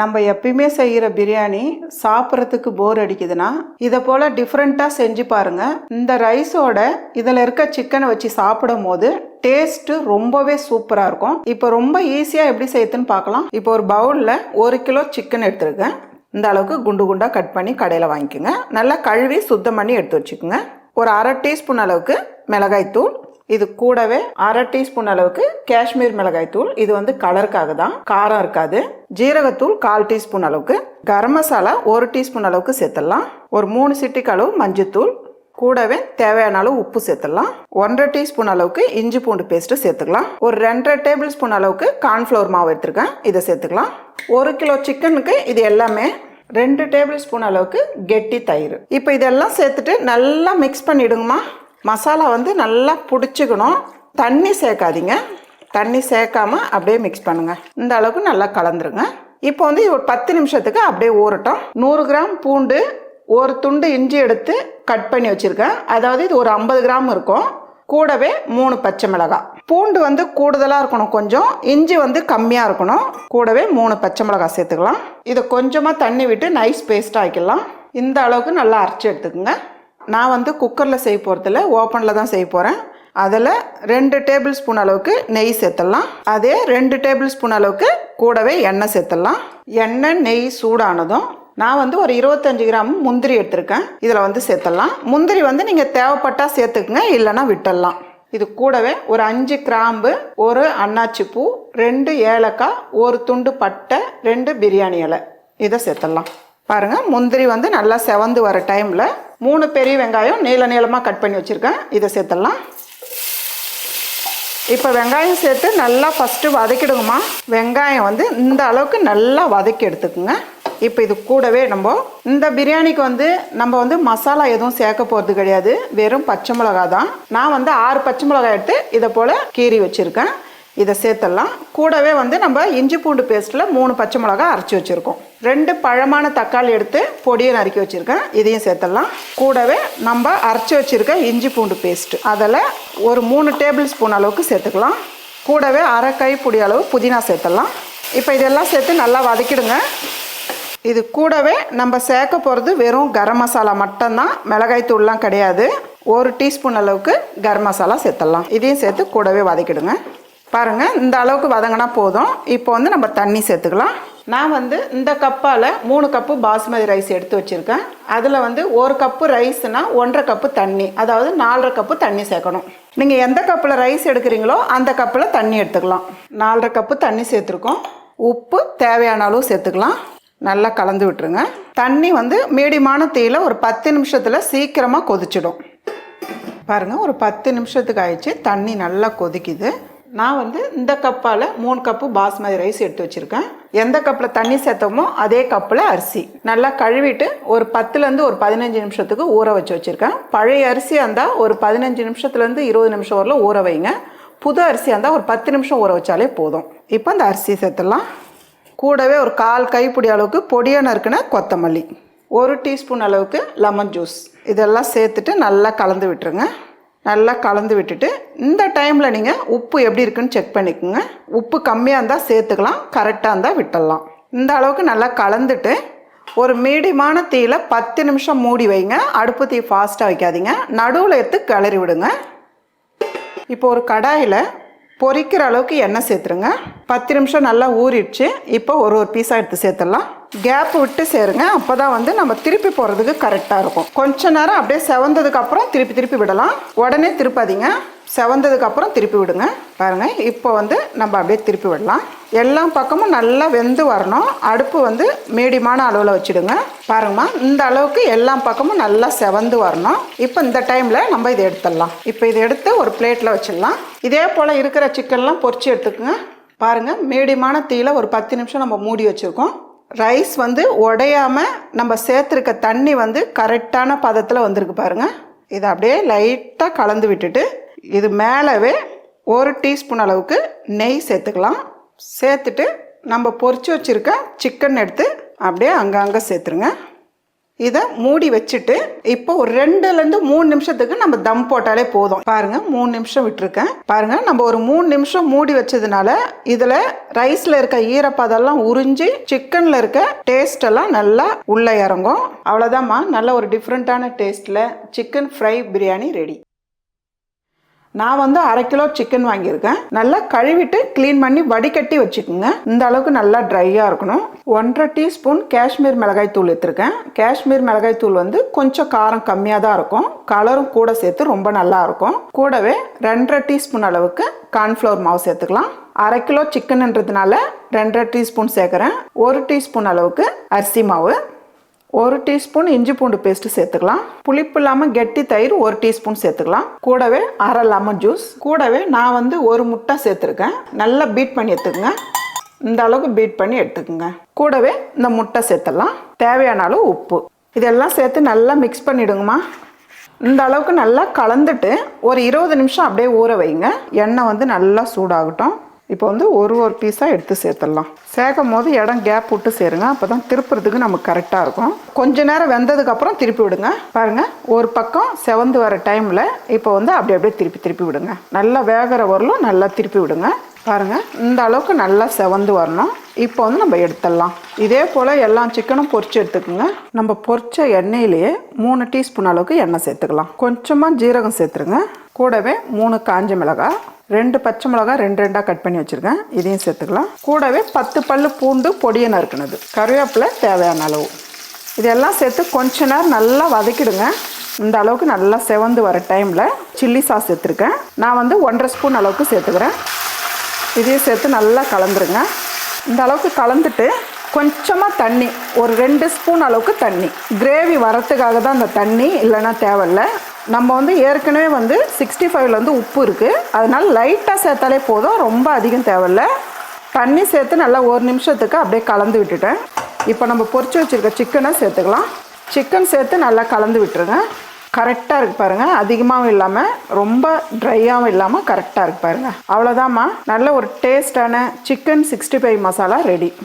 நம்ம எப்பயுமே செய்கிற பிரியாணி சாப்பிட்றதுக்கு போர் அடிக்குதுன்னா இதை போல் டிஃப்ரெண்ட்டாக செஞ்சு பாருங்கள் இந்த ரைஸோட இதில் இருக்க சிக்கனை வச்சு சாப்பிடும் போது டேஸ்ட்டு ரொம்பவே சூப்பராக இருக்கும். இப்போ ரொம்ப ஈஸியாக எப்படி செய்யுதுன்னு பார்க்கலாம். இப்போ ஒரு பவுலில் ஒரு கிலோ சிக்கன் எடுத்துருக்கேன். இந்த அளவுக்கு குண்டு குண்டாக கட் பண்ணி கடையில் வாங்கிக்கோங்க. நல்லா கழுவி சுத்தம் பண்ணி எடுத்து வச்சுக்கோங்க. ஒரு அரை டீஸ்பூன் அளவுக்கு மிளகாய்த்தூள் இது கூடவே அரை டீஸ்பூன் அளவுக்கு காஷ்மீர் மிளகாய் தூள். இது வந்து கலருக்காக தான். காரம் இருக்காது. ஜீரகத்தூள் கால் டீஸ்பூன் அளவுக்கு. கரம் மசாலா ஒரு டீஸ்பூன் அளவுக்கு சேர்த்துடலாம். ஒரு மூணு சிட்டிக்கு அளவு மஞ்சத்தூள். கூடவே தேவையான அளவு உப்பு சேர்த்துடலாம். ஒன்றரை டீஸ்பூன் அளவுக்கு இஞ்சி பூண்டு பேஸ்ட்டு சேர்த்துக்கலாம். ஒரு ரெண்டரை டேபிள் ஸ்பூன் அளவுக்கு கார்ன்ஃப்ளவர் மாவு எடுத்துருக்கேன். இதை சேர்த்துக்கலாம். ஒரு கிலோ சிக்கனுக்கு இது எல்லாமே ரெண்டு டேபிள் ஸ்பூன் அளவுக்கு கெட்டி தயிர். இப்போ இதெல்லாம் சேர்த்துட்டு நல்லா மிக்ஸ் பண்ணிவிடுங்கம்மா மசாலா வந்து நல்லா பிடிச்சிக்கணும். தண்ணி சேர்க்காதீங்க. தண்ணி சேர்க்காம அப்படியே மிக்ஸ் பண்ணுங்கள் இந்த அளவுக்கு நல்லா கலந்துருங்க. இப்போ வந்து ஒரு பத்து நிமிஷத்துக்கு அப்படியே ஊறட்டும். நூறு கிராம் பூண்டு ஒரு துண்டு இஞ்சி எடுத்து கட் பண்ணி வச்சுருக்கேன். அதாவது இது ஒரு ஐம்பது கிராம் இருக்கும். கூடவே மூணு பச்சை மிளகாய் பூண்டு வந்து கூடுதலாக இருக்கணும் கொஞ்சம். இஞ்சி வந்து கம்மியாக இருக்கணும். கூடவே மூணு பச்சை மிளகாய் சேர்த்துக்கலாம். இதை கொஞ்சமாக தண்ணி விட்டு நைஸ் பேஸ்ட் ஆக்கிடலாம். இந்த அளவுக்கு நல்லா அரைச்சி எடுத்துக்கோங்க. நான் வந்து குக்கரில் செய்ய போகிறதில்ல ஓப்பனில் தான் செய்ய போகிறேன் அதில் ரெண்டு டேபிள் ஸ்பூன் அளவுக்கு நெய் சேர்த்துடலாம். அதே ரெண்டு டேபிள் ஸ்பூன் அளவுக்கு கூடவே எண்ணெய் சேர்த்துடலாம். எண்ணெய் நெய் சூடானதும் நான் வந்து ஒரு இருபத்தஞ்சு கிராம் முந்திரி எடுத்திருக்கேன். இதில் வந்து சேர்த்துடலாம். முந்திரி வந்து நீங்கள் தேவைப்பட்டால் சேர்த்துக்குங்க இல்லைன்னா விட்டுடலாம். இது கூடவே ஒரு அஞ்சு கிராம்பு ஒரு அன்னாச்சி பூ ரெண்டு ஏலக்காய் ஒரு துண்டு பட்டை ரெண்டு பிரியாணி இலை. இதை சேர்த்துடலாம். பாருங்கள் முந்திரி வந்து நல்லா செவந்து வர டைமில் மூணு பெரிய வெங்காயம் நீள நீளமாக கட் பண்ணி வச்சுருக்கேன். இதை சேர்த்துடலாம். இப்போ வெங்காயம் சேர்த்து நல்லா ஃபஸ்ட்டு வதக்கிடுங்கம்மா. வெங்காயம் வந்து இந்த அளவுக்கு நல்லா வதக்கி எடுத்துக்குங்க. இப்போ இது கூடவே நம்ம இந்த பிரியாணிக்கு வந்து நம்ம வந்து மசாலா எதுவும் சேர்க்க போகிறது கிடையாது. வெறும் பச்சை மிளகா தான். நான் வந்து ஆறு பச்சை மிளகாய் எடுத்து இதை போல் கீறி வச்சுருக்கேன். இதை சேர்த்துடலாம். கூடவே வந்து நம்ம இஞ்சி பூண்டு பேஸ்ட்டில் மூணு பச்சை மிளகா அரைச்சி வச்சுருக்கோம். ரெண்டு பழமான தக்காளி எடுத்து பொடியை நறுக்கி வச்சுருக்கேன். இதையும் சேர்த்துடலாம். கூடவே நம்ம அரைச்சி வச்சுருக்க இஞ்சி பூண்டு பேஸ்ட்டு அதில் ஒரு மூணு டேபிள் ஸ்பூன் அளவுக்கு சேர்த்துக்கலாம். கூடவே அரை கை பொடி அளவு புதினா சேர்த்துடலாம். இப்போ இதெல்லாம் சேர்த்து நல்லா வதக்கிடுங்க. இது கூடவே நம்ம சேர்க்க போகிறது வெறும் கரம் மசாலா மட்டும்தான். மிளகாய் தூள்லாம் கிடையாது. ஒரு டீஸ்பூன் அளவுக்கு கரம் மசாலா சேர்த்துடலாம். இதையும் சேர்த்து கூடவே வதக்கிடுங்க. பாருங்கள் இந்த அளவுக்கு வதங்கினா போதும். இப்போ வந்து நம்ம தண்ணி சேர்த்துக்கலாம். நான் வந்து இந்த கப்பால் மூணு கப்பு பாஸ்மதி ரைஸ் எடுத்து வச்சுருக்கேன். அதில் வந்து ஒரு கப்பு ரைஸ்னால் ஒன்றரை கப்பு தண்ணி அதாவது நாலரை கப்பு தண்ணி சேர்க்கணும். நீங்கள் எந்த கப்பில் ரைஸ் எடுக்கிறீங்களோ அந்த கப்பில் தண்ணி எடுத்துக்கலாம். நாலரை கப்பு தண்ணி சேர்த்துருக்கோம். உப்பு தேவையான அளவு சேர்த்துக்கலாம். நல்லா கலந்து விட்டுருங்க. தண்ணி வந்து மீடியமான தீயில ஒரு பத்து நிமிஷத்தில் சீக்கிரமாக கொதிச்சிடும். பாருங்கள் ஒரு பத்து நிமிஷத்துக்கு ஆயிடுச்சு. தண்ணி நல்லா கொதிக்குது. நான் வந்து இந்த கப்பால் மூணு கப்பு பாஸ்மதி ரைஸ் எடுத்து வச்சுருக்கேன். எந்த கப்பில் தண்ணி சேர்த்தோமோ அதே கப்பில் அரிசி. நல்லா கழுவிட்டு ஒரு பத்துலேருந்து ஒரு பதினஞ்சு நிமிஷத்துக்கு ஊற வச்சு வச்சுருக்கேன். பழைய அரிசியாக இருந்தால் ஒரு பதினஞ்சு நிமிஷத்துலேருந்து இருபது நிமிஷம் வரல ஊற வைங்க. புது அரிசியாக இருந்தால் ஒரு பத்து நிமிஷம் ஊற வச்சாலே போதும். இப்போ அந்த அரிசி சேர்த்துடலாம். கூடவே ஒரு கால் கைப்பிடி அளவுக்கு பொடியாக நறுக்குன கொத்தமல்லி. ஒரு டீஸ்பூன் அளவுக்கு லெமன் ஜூஸ். இதெல்லாம் சேர்த்துட்டு நல்லா கலந்து விட்டுருங்க. நல்லா கலந்து விட்டுட்டு இந்த டைமில் நீங்கள் உப்பு எப்படி இருக்குன்னு செக் பண்ணிக்கோங்க. உப்பு கம்மியாக இருந்தால் சேர்த்துக்கலாம் கரெக்டாக இருந்தால் விட்டுடலாம். இந்த அளவுக்கு நல்லா கலந்துட்டு ஒரு மீடியமான தீயில் பத்து நிமிஷம் மூடி வைங்க. அடுப்பு தீ ஃபாஸ்ட்டாக வைக்காதீங்க. நடுவில் எடுத்து கிளறி விடுங்க. இப்போ ஒரு கடாயில் பொரிக்கிற அளவுக்கு எண்ணெய் சேர்த்துருங்க. பத்து நிமிஷம் நல்லா ஊறிடுச்சு. இப்போ ஒரு ஒரு பீஸாக எடுத்து சேர்த்துடலாம். கேப் விட்டு சேருங்க. அப்போ தான் வந்து நம்ம திருப்பி போகிறதுக்கு கரெக்டாக இருக்கும். கொஞ்ச நேரம் அப்படியே செவந்ததுக்கு அப்புறம் திருப்பி திருப்பி விடலாம். உடனே திருப்பாதீங்க. செவந்ததுக்கு அப்புறம் திருப்பி விடுங்க. பாருங்கள் இப்போ வந்து நம்ம அப்படியே திருப்பி விடலாம். எல்லா பக்கமும் நல்லா வெந்து வரணும். அடுப்பு வந்து மீடியமான அளவில் வச்சுடுங்க. பாருங்கம்மா இந்த அளவுக்கு எல்லா பக்கமும் நல்லா செவந்து வரணும். இப்போ இந்த டைமில் நம்ம இதை எடுத்துடலாம். இப்போ இதை எடுத்து ஒரு பிளேட்டில் வச்சிடலாம். இதே போல் இருக்கிற சிக்கன்லாம் பொறிச்சு எடுத்துக்கோங்க. பாருங்கள் மீடியமான தீயில ஒரு பத்து நிமிஷம் நம்ம மூடி வச்சுருக்கோம். ரைஸ் வந்து உடையாமல் நம்ம சேர்த்துருக்க தண்ணி வந்து கரெக்டான பதத்தில் வந்திருக்கு பாருங்கள் இதை அப்படியே லைட்டாக கலந்து விட்டுட்டு இது மேலவே ஒரு டீஸ்பூன் அளவுக்கு நெய் சேர்த்துக்கலாம். சேர்த்துட்டு நம்ம பொறிச்சு வச்சுருக்க சிக்கன் எடுத்து அப்படியே அங்கங்கே சேர்த்துருங்க. இதை மூடி வச்சுட்டு இப்போ ஒரு ரெண்டுலேருந்து மூணு நிமிஷத்துக்கு நம்ம தம் போட்டாலே போதும். பாருங்க மூணு நிமிஷம் விட்டுருக்கேன். பாருங்க நம்ம ஒரு மூணு நிமிஷம் மூடி வச்சதுனால இதில் ரைஸில் இருக்க ஈரப்பதெல்லாம் உறிஞ்சி சிக்கனில் இருக்க டேஸ்ட் எல்லாம் நல்லா உள்ளே இறங்கும். அவ்வளோதாம்மா நல்ல ஒரு டிஃப்ரெண்ட்டான டேஸ்ட்டில் சிக்கன் ஃப்ரை பிரியாணி ரெடி நான் வந்து அரை கிலோ சிக்கன் வாங்கியிருக்கேன். நல்லா கழுவிட்டு க்ளீன் பண்ணி வடிகட்டி வச்சுக்கோங்க. இந்த அளவுக்கு நல்லா ட்ரையாக இருக்கணும். ஒன்றரை டீஸ்பூன் காஷ்மீர் மிளகாய் தூள் எடுத்துருக்கேன். காஷ்மீர் மிளகாய் தூள் வந்து கொஞ்சம் காரம் கம்மியாக தான் இருக்கும். கலரும் கூட சேர்த்து ரொம்ப நல்லா இருக்கும். கூடவே ரெண்டரை டீஸ்பூன் அளவுக்கு கார்ன்ஃப்ளவர் மாவு சேர்த்துக்கலாம். அரை கிலோ சிக்கன்ன்றதுனால ரெண்டரை டீஸ்பூன் சேர்க்குறேன். ஒரு டீஸ்பூன் அளவுக்கு அரிசி மாவு. ஒரு டீஸ்பூன் இஞ்சி பூண்டு பேஸ்ட் சேர்த்துக்கலாம். புளிப்பு இல்லாமல் கெட்டி தயிர் ஒரு டீஸ்பூன் சேர்த்துக்கலாம். கூடவே அரை லெமன் ஜூஸ். கூடவே நான் வந்து ஒரு முட்டை சேர்த்துருக்கேன். நல்லா பீட் பண்ணி எடுத்துக்கங்க. இந்த அளவுக்கு பீட் பண்ணி எடுத்துக்கோங்க. கூடவே இந்த முட்டை சேர்த்துடலாம். தேவையான அளவு உப்பு. இதெல்லாம் சேர்த்து நல்லா மிக்ஸ் பண்ணிவிடுங்கம்மா இந்த அளவுக்கு நல்லா கலந்துட்டு ஒரு இருபது நிமிஷம் அப்படியே ஊற வைங்க. எண்ணெய் வந்து நல்லா சூடாகட்டும். இப்போ வந்து ஒரு ஒரு பீஸாக எடுத்து சேர்த்துடலாம். சேர்க்கும் போது இடம் கேப் விட்டு சேருங்க. அப்போ தான் திருப்புறதுக்கு நமக்கு கரெக்டாக இருக்கும். கொஞ்ச நேரம் வெந்ததுக்கப்புறம் திருப்பி விடுங்க. பாருங்கள் ஒரு பக்கம் செவந்து வர டைமில் இப்போ வந்து அப்படி அப்படியே திருப்பி திருப்பி விடுங்க. நல்லா வேகிற வரலும் நல்லா திருப்பி விடுங்க. பாருங்கள் இந்த அளவுக்கு நல்லா செவந்து வரணும். இப்போ வந்து நம்ம எடுத்துடலாம். இதே போல் எல்லா சிக்கனும் பொறிச்சு எடுத்துக்கோங்க. நம்ம பொறிச்ச எண்ணெயிலேயே மூணு டீஸ்பூன் அளவுக்கு எண்ணெய் சேர்த்துக்கலாம். கொஞ்சமாக ஜீரகம் சேர்த்துருங்க. கூடவே மூணு காஞ்ச மிளகாய் ரெண்டு பச்சை மிளகாய் ரெண்டு ரெண்டாக கட் பண்ணி வச்சுருக்கேன். இதையும் சேர்த்துக்கலாம். கூடவே பத்து பல் பூண்டு பொடியை நறுக்கினது. கருவேப்பிலை தேவையான அளவு. இதெல்லாம் சேர்த்து கொஞ்ச நேரம் நல்லா வதக்கிடுங்க. இந்த அளவுக்கு நல்லா செவந்து வர டைமில் சில்லி சாஸ் சேர்த்துருக்கேன். நான் வந்து ஒன்றரை ஸ்பூன் அளவுக்கு சேர்த்துக்கிறேன். இதையும் சேர்த்து நல்லா கலந்துருங்க. இந்த அளவுக்கு கலந்துட்டு கொஞ்சமாக தண்ணி ஒரு ரெண்டு ஸ்பூன் அளவுக்கு தண்ணி. கிரேவி வரத்துக்காக தான் அந்த தண்ணி இல்லைன்னா தேவையில்ல. நம்ம வந்து ஏற்கனவே வந்து சிக்ஸ்டி ஃபைவ்ல வந்து உப்பு இருக்குது அதனால லைட்டாக சேர்த்தாலே போதும். ரொம்ப அதிகம் தேவையில்ல. தண்ணி சேர்த்து நல்லா ஒரு நிமிஷத்துக்கு அப்படியே கலந்து விட்டுட்டேன். இப்போ நம்ம பொரிச்சு வச்சுருக்க சிக்கனை சேர்த்துக்கலாம். சிக்கன் சேர்த்து நல்லா கலந்து விட்டுருங்க. கரெக்டாக இருக்கு பாருங்க. அதிகமாகவும் இல்லாமல் ரொம்ப ட்ரையாகவும் இல்லாமல் கரெக்டாக இருக்கு பாருங்க. அவ்வளோதாம்மா நல்ல ஒரு டேஸ்டான chicken sixty five masala ready